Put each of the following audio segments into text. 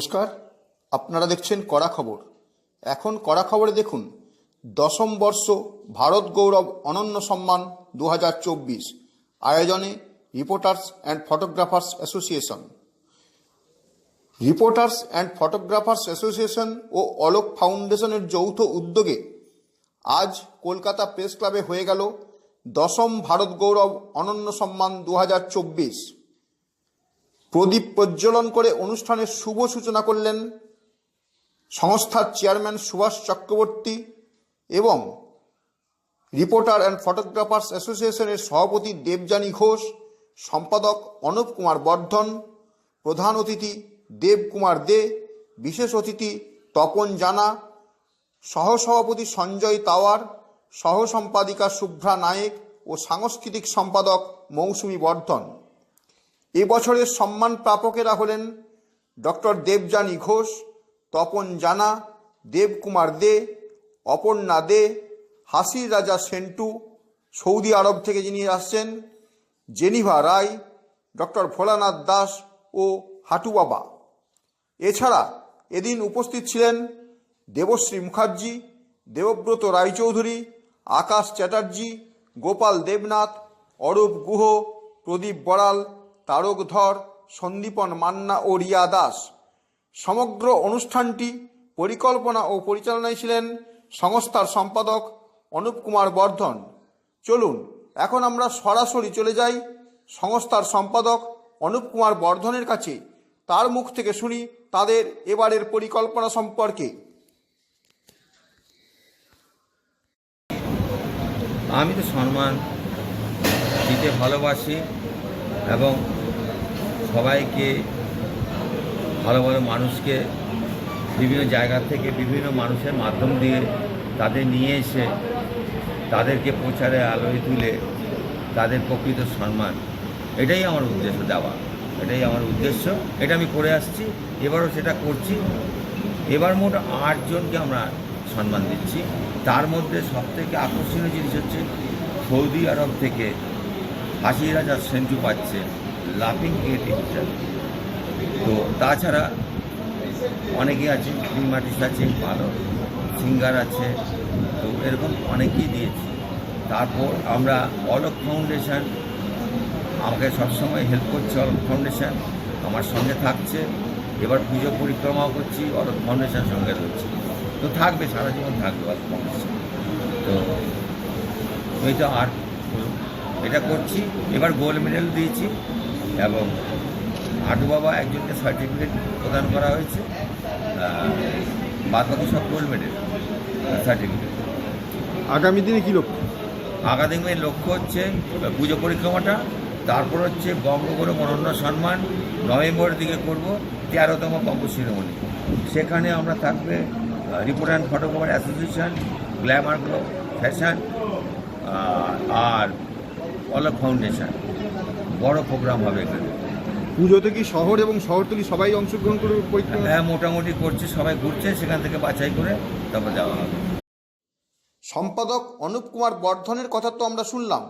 নমস্কার, আপনারা দেখছেন কড়া খবর। এখন কড়া খবরে দেখুন, দশম বর্ষ ভারত গৌরব অনন্য সম্মান দু হাজার চব্বিশ, আয়োজনে reporters and photographers association reporters and photographers association ও অলোক ফাউন্ডেশনের যৌথ উদ্যোগে আজ কলকাতা প্রেস ক্লাবে হয়ে গেল দশম ভারত গৌরব অনন্য সম্মান দু হাজার চব্বিশ। প্রদীপ প্রজ্বলন করে অনুষ্ঠানের শুভ সূচনা করলেন সংস্থার চেয়ারম্যান সুভাষ চক্রবর্তী এবং রিপোর্টার অ্যান্ড ফটোগ্রাফার্স অ্যাসোসিয়েশনের সভাপতি দেবযানী ঘোষ, সম্পাদক অনুপ কুমার বর্ধন, প্রধান অতিথি দেবকুমার দে, বিশেষ অতিথি তপন জানা, সহসভাপতি সঞ্জয় তাওয়ার সহ সম্পাদিকা শুভ্রা নায়েক ও সাংস্কৃতিক সম্পাদক মৌসুমী বর্ধন। এবছরের সম্মান প্রাপকেরা হলেন ডক্টর দেবযানী ঘোষ, তপন জানা, দেবকুমার দে, অপর্ণা দে, হাসির রাজা সেন্টু, সৌদি আরব থেকে যিনি আসছেন, জেনিভা রায়, ডক্টর ভোলানাথ দাস ও হাটু বাবা। এছাড়া এদিন উপস্থিত ছিলেন দেবশ্রী মুখার্জি, দেবব্রত রায়চৌধুরী, আকাশ চ্যাটার্জি, গোপাল দেবনাথ, অরূপ গুহ, প্রদীপ বড়াল তারক ধর সন্দীপন মান্না ও রিয়া দাস। সমগ্র অনুষ্ঠানটি পরিকল্পনা ও পরিচালনায় ছিলেন সংস্থার সম্পাদক অনুপ কুমার বর্ধন। চলুন, এখন আমরা সরাসরি চলে যাই সংস্থার সম্পাদক অনুপ কুমার বর্ধনের কাছে। তার মুখ থেকে শুনি তাদের এবারের পরিকল্পনা সম্পর্কে। আমি তো সম্মান দিতে ভালোবাসি এবং সবাইকে, ভালো ভালো মানুষকে বিভিন্ন জায়গা থেকে বিভিন্ন মানুষের মাধ্যম দিয়ে তাদের নিয়ে এসে তাদেরকে প্রচারে আলোয় তুলে তাদের প্রকৃত সম্মান। এটাই আমার উদ্দেশ্য দেওয়া। এটাই আমার উদ্দেশ্য। এটা আমি করে আসছি। এবারও সেটা করছি। এবার মোট আটজনকে আমরা সম্মান দিচ্ছি। তার মধ্যে সবথেকে আকর্ষণীয় জিনিস হচ্ছে সৌদি আরব থেকে হাসি রাজা সেঞ্চু পাচ্ছে। লাফিং ক্রিয়েটিভ হিসাবে তো তাছাড়া অনেকেই আছে ফিল্ম আর্টিস্ট আছে, ভালো সিঙ্গার আছে, তো এরকম অনেকেই দিয়েছি। তারপর আমরা অলোক ফাউন্ডেশন আমাকে সবসময় হেল্প করছে অলোক ফাউন্ডেশন আমার সঙ্গে থাকছে। এবার পুজো পরিক্রমাও করছি অলোক ফাউন্ডেশন সঙ্গে রয়েছে। তো থাকবে, সারা জীবন থাকবে অলোক ফাউন্ডেশন তো এটা আর এটা করছি, এবার গোল্ড মেডেল দিয়েছি। এবং হাটু বাবা একজনকে সার্টিফিকেট প্রদান করা হয়েছে বাদ বাকি সব গোল্ড মেডেল সার্টিফিকেট। আগামী দিনে কী লক্ষ্য? আগামী দিনের লক্ষ্য হচ্ছে পুজো পরিক্রমাটা তারপর হচ্ছে বঙ্গগৌরব অনন্য সম্মান নভেম্বরের দিকে করব তেরোতম বঙ্গ শিরোমণি। সেখানে আমরা থাকবে report and photographer association glamour glow fashion R Alok foundation. বড় প্রোগ্রাম হবে এখানে। পুজোতে কি শহর এবং শহরতলি সবাই অংশগ্রহণ করবে পরীক্ষা? হ্যাঁ মোটামুটি করছে সবাই ঘুরছে সেখান থেকে বাছাই করে তারপর যাওয়া হবে। সম্পাদক অনুপ কুমার বর্ধনের কথা তো আমরা শুনলাম।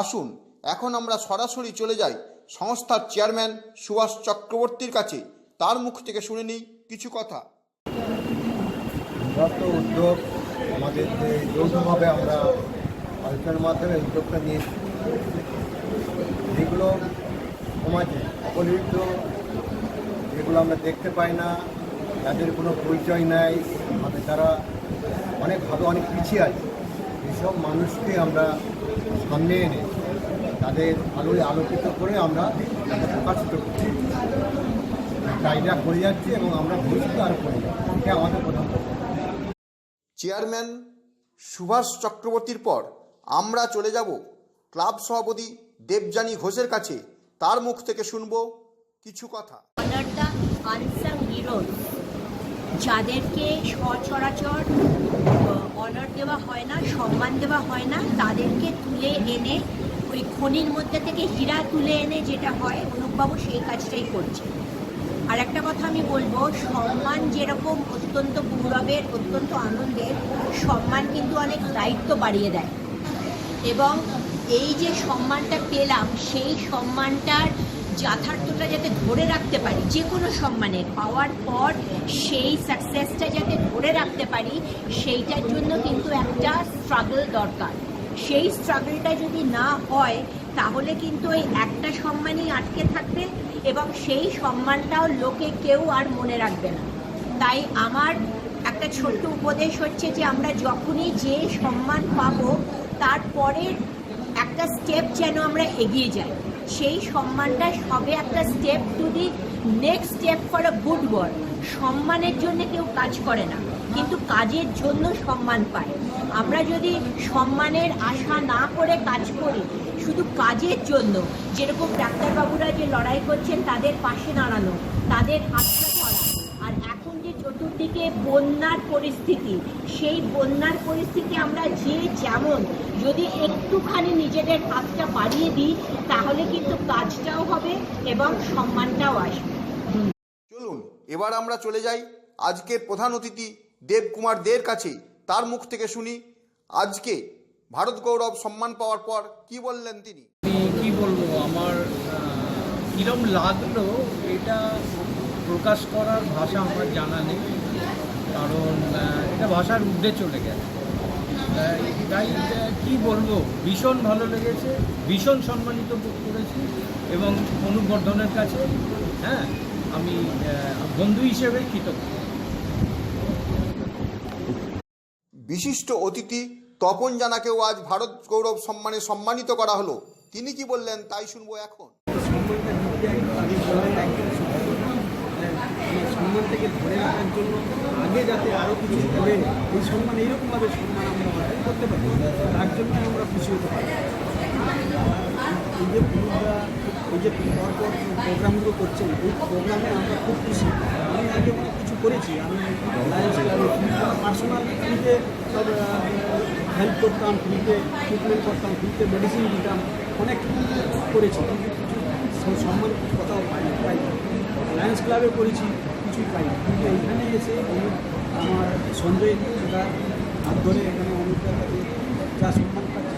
আসুন এখন আমরা সরাসরি চলে যাই সংস্থার চেয়ারম্যান সুভাষ চক্রবর্তীর কাছে। তার মুখ থেকে শুনে নিই কিছু কথা। বৃহত্ত উদ্যোগ আমাদের যৌথভাবে আমরা মাধ্যমে উদ্যোগটা যেগুলো সমাজে অবহেলিত যেগুলো আমরা দেখতে পাই না, যাদের কোনো পরিচয় নাই আমাদের তারা অনেকভাবে অনেক পিছিয়ে আছে। এসব মানুষকে আমরা সামনে এনে তাদের আলোয় আলোকিত করে আমরা তাদের প্রকাশিত করছি। ট্রাইটা করে যাচ্ছি এবং আমরা ভবিষ্যতে আরও করে যাচ্ছি এটা আমাদের প্রধান চেয়ারম্যান সুভাষ চক্রবর্তীর পর আমরা চলে যাব ক্লাব সভাপতি দেবযানী ঘোষের কাছে। তার মুখ থেকে শুনব কিছু কথা। যাদেরকে সচরাচর অনার দেওয়া হয় না, সম্মান দেওয়া হয় না, তাদেরকে তুলে এনে ওই খনির মধ্যে থেকে হীরা তুলে এনে যেটা হয়, অনুপবাবু সেই কাজটাই করছে। আর একটা কথা আমি বলব, সম্মান যেরকম অত্যন্ত গৌরবের, অত্যন্ত আনন্দের, সম্মান কিন্তু অনেক দায়িত্ব বাড়িয়ে দেয়। এবং এই যে সম্মানটা পেলাম, সেই সম্মানটার যথার্থতা যাতে ধরে রাখতে পারি যে কোনো সম্মানের, পাওয়ার পর সেই সাকসেসটা যাতে ধরে রাখতে পারি, সেইটার জন্য কিন্তু একটা স্ট্রাগল দরকার। সেই স্ট্রাগলটা যদি না হয়, তাহলে কিন্তু ওই একটা সম্মানই আটকে থাকবে এবং সেই সম্মানটাও লোকে কেউ আর মনে রাখবে না। তাই আমার একটা ছোট্ট উপদেশ হচ্ছে যে, আমরা যখনই যে সম্মান পাবো তারপরে একটা স্টেপ যেন আমরা এগিয়ে যাই। সেই সম্মানটা সবে একটা step to the next step for a good work সম্মানের জন্য কেউ কাজ করে না, কিন্তু কাজের জন্য সম্মান পায়। আমরা যদি সম্মানের আশা না করে কাজ করি, শুধু কাজের জন্য, যেরকম ডাক্তারবাবুরা যে লড়াই করছেন, তাদের পাশে দাঁড়ানো, তাদের এখন যে চতুর্দিকে বন্যার পরিস্থিতি সেই বন্যার পরিস্থিতি আমরা যে যেমন যদি একটুখানি নিজেদের হাতটা বাড়িয়ে দিই তাহলে কিন্তু কাজটাও হবে এবং সম্মানটাও আসবে। চলুন এবার আমরা চলে যাই আজকের প্রধান অতিথি দেবকুমার দের কাছে। তার মুখ থেকে শুনি আজকে ভারত গৌরব সম্মান পাওয়ার পর কি বললেন তিনি? কি বলব আমার কিরম লাগল এটা প্রকাশ করার ভাষা আমার জানা নেই। কারণ এটা ভাষার ঊর্ধ্বে চলে গেছে। তাই কি বলব? ভীষণ ভালো লেগেছে, ভীষণ সম্মানিত বোধ করেছি এবং অনুবর্ধনের কাছে হ্যাঁ আমি বন্ধু হিসেবে কৃতজ্ঞ। বিশিষ্ট অতিথি তপন জানাকেও আজ ভারত গৌরব সম্মানে সম্মানিত করা হলো। তিনি কি বললেন, তাই শুনব এখন সম্মানটা দিতে আমি বললেন একদম সত্যি। মানে সম্মান থেকে ধরে রাখার জন্য আগে যাতে আরও কিছু করে এই সম্মান এইরকমভাবে সম্মান আমরা অর্জন করতে পারি, তার জন্য আমরা খুশি হতে পারি। এই যে পুরুষরা এই যে পরপর প্রোগ্রামগুলো করছেন, এই প্রোগ্রামে আমরা খুব খুশি। আমি আগে অনেক কিছু করেছি। আমি পার্সোনাল ফ্রিতে সব হেল্প করতাম ফ্রিতে ট্রিটমেন্ট করতাম ফ্রিতে মেডিসিন দিতাম, অনেক করেছি। কিন্তু কিছু সম্মান কোথাও পাই পাই। লায়ন্স ক্লাবে করেছি। কিছুই পাই না। কিন্তু এইখানে এসে আমার সঞ্জয় দাদা হাত ধরে এখানে অনুদার কাছে যা সম্মান পাচ্ছি।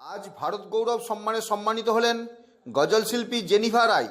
আজ ভারত গৌরব সম্মানে সম্মানিত হলেন গজল শিল্পী জেনিফা রায়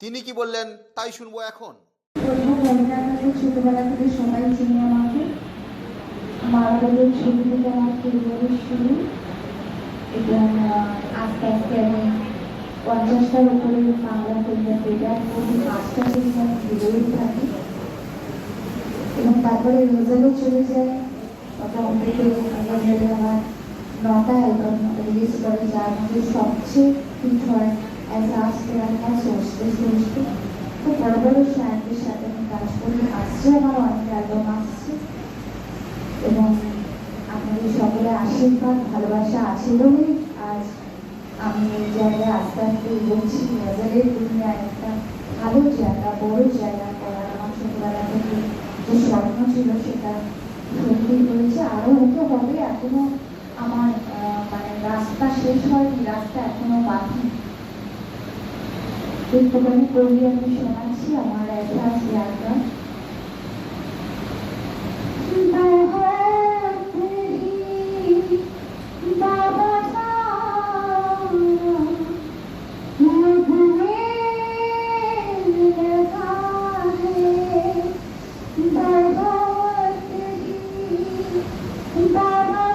তিনি কি বললেন তাই শুনব এখন ছোটবেলা থেকে সবাই চিনি আমাকে মারা বাবার ছবি থেকে আমার শুরু এবং আস্তে আস্তে আমি পঞ্চাশটার উপরে বাংলা কবিতা পেটার প্রতি পাঁচটা আমি বেরোই থাকি এবং তারপরে রোজালে চলে যায় মোটামুটি রোজালে আমার নটা অ্যালবাম রিলিজ করে যার মধ্যে সবচেয়ে হিট হয় অ্যাজ আসতে আমার সোচতে সোচতে খুব বড় বড় সায়েন্সের সাথে আমি কাজ করি আসছে আমার অনেক অ্যালবাম আসছে এবং আপনাদের সকলের আশীর্বাদ, ভালোবাসা আছে বলেই আজ আমি এই জায়গায় আস্তে আস্তে এগোচ্ছি গজলের দুনিয়ায় একটা ভালো জায়গা, বড় জায়গা করার আমার ছোটবেলা থেকে যে স্বপ্ন ছিল সেটা সত্যি হয়েছে। আরও হতে হবে, এখনও আমার মানে রাস্তা শেষ হয়নি, রাস্তা এখনও বাকি। একটুখানি কবি আমি শোনাচ্ছি আমার অ্যাডভান্স ইয়ারটা Então,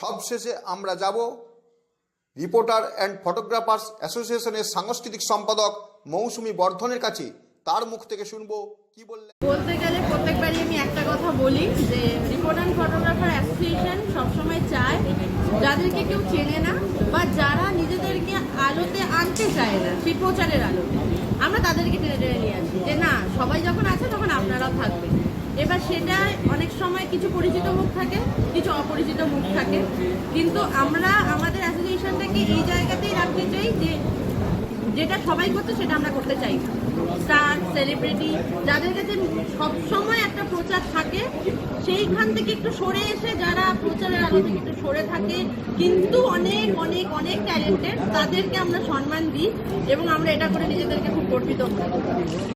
সবশেষে আমরা যাব রিপোর্টার অ্যান্ড ফটোগ্রাফার্স অ্যাসোসিয়েশনের সাংস্কৃতিক সম্পাদক মৌসুমি বর্ধনের কাছে তার মুখ থেকে শুনব কি বললেন। বলতে গেলে প্রত্যেকবারই আমি একটা কথা বলি যে রিপোর্ট অ্যান্ড ফটোগ্রাফার অ্যাসোসিয়েশন সবসময় চায় যাদেরকে কেউ চেনে না বা যারা নিজেদেরকে আলোতে আনতে চায় না, সেই প্রচারের আলো আমরা তাদেরকে টেনে টেনে নিয়ে আসি যে না, সবাই যখন আছে তখন আপনারাও থাকবেন। এবার সেটা অনেক সময় কিছু পরিচিত মুখ থাকে, কিছু অপরিচিত মুখ থাকে। কিন্তু আমরা, আমাদের অ্যাসোসিয়েশনটাকে এই জায়গাতেই রাখতে চাই যে, যেটা সবাই করতো সেটা আমরা করতে চাই। না স্টার, সেলিব্রিটি, যাদের কাছে সবসময় একটা প্রচার থাকে, সেইখান থেকে একটু সরে এসে যারা প্রচারের আলো থেকে একটু সরে থাকে, কিন্তু অনেক অনেক অনেক ট্যালেন্টেড তাদেরকে আমরা সম্মান দিই এবং আমরা এটা করে নিজেদেরকে খুব গর্বিত করি।